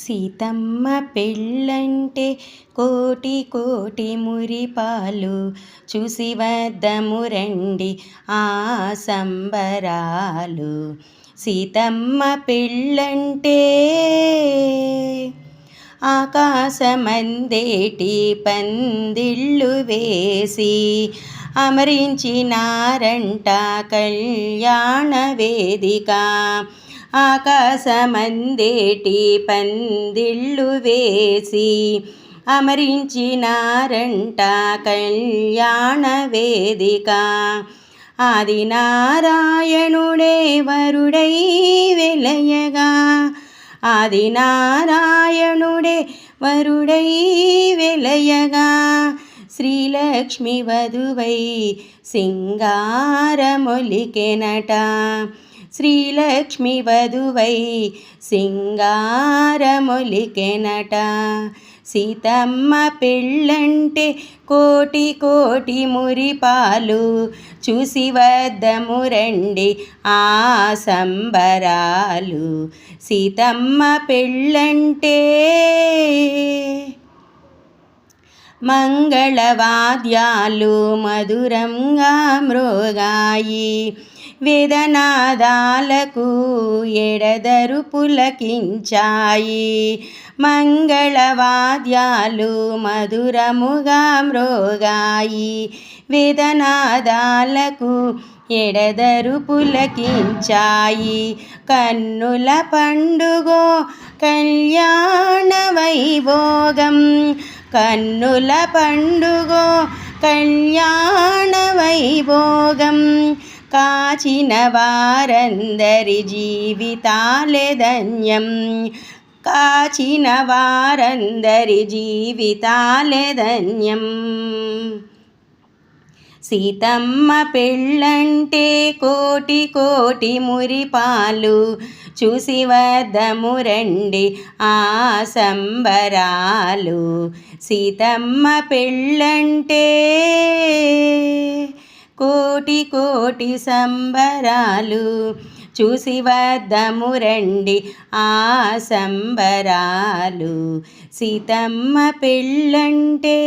సీతమ్మ పెళ్ళంటే కోటి కోటి మురిపాలు. చూసి వద్దము రండి ఆ సంబరాలు. సీతమ్మ పెళ్ళంటే ఆకాశమందేటి పందిళ్ళు వేసి అమరించినారంట కళ్యాణ వేదిక. ఆకాశమందేటి పందిళ్ళు వేసి అమరించినారంట కళ్యాణ వేదిక. ఆది నారాయణుడే వరుడై వెలయగా. ఆది నారాయణుడే వరుడై వెలయగా. శ్రీలక్ష్మి వధువై సింగారమొలికెనట. శ్రీలక్ష్మి వధువై సింగారమొలికెనట. సీతమ్మ పెళ్ళంటే కోటి కోటి మురిపాలు చూసి వద్దము రండి ఆ సంబరాలు. సీతమ్మ పెళ్ళంటే మంగళవాద్యాలు మధురంగా మృగాయి. వేదనాదాలకు ఎడదరు పులకించాయి. మంగళవాద్యాలు మధురముగా మృగాయి. వేదనాదాలకు ఎడదరు పులకించాయి. కన్నుల పండుగో కళ్యాణ వైభోగం. కన్నుల పండుగో కళ్యాణ వైభోగం. కాచిన వారందరి జీవితాలే ధన్యం. కాచిన వారందరి జీవితాలే ధన్యం. సీతమ్మ పెళ్ళంటే కోటి కోటి మురిపాలు. చూసి వద్దము రండి ఆ సంబరాలు. సీతమ్మ పెళ్ళంటే కోటి కోటి సంబరాలు. చూసి వద్దము రండి ఆ సంబరాలు. సీతమ్మ పెళ్ళంటే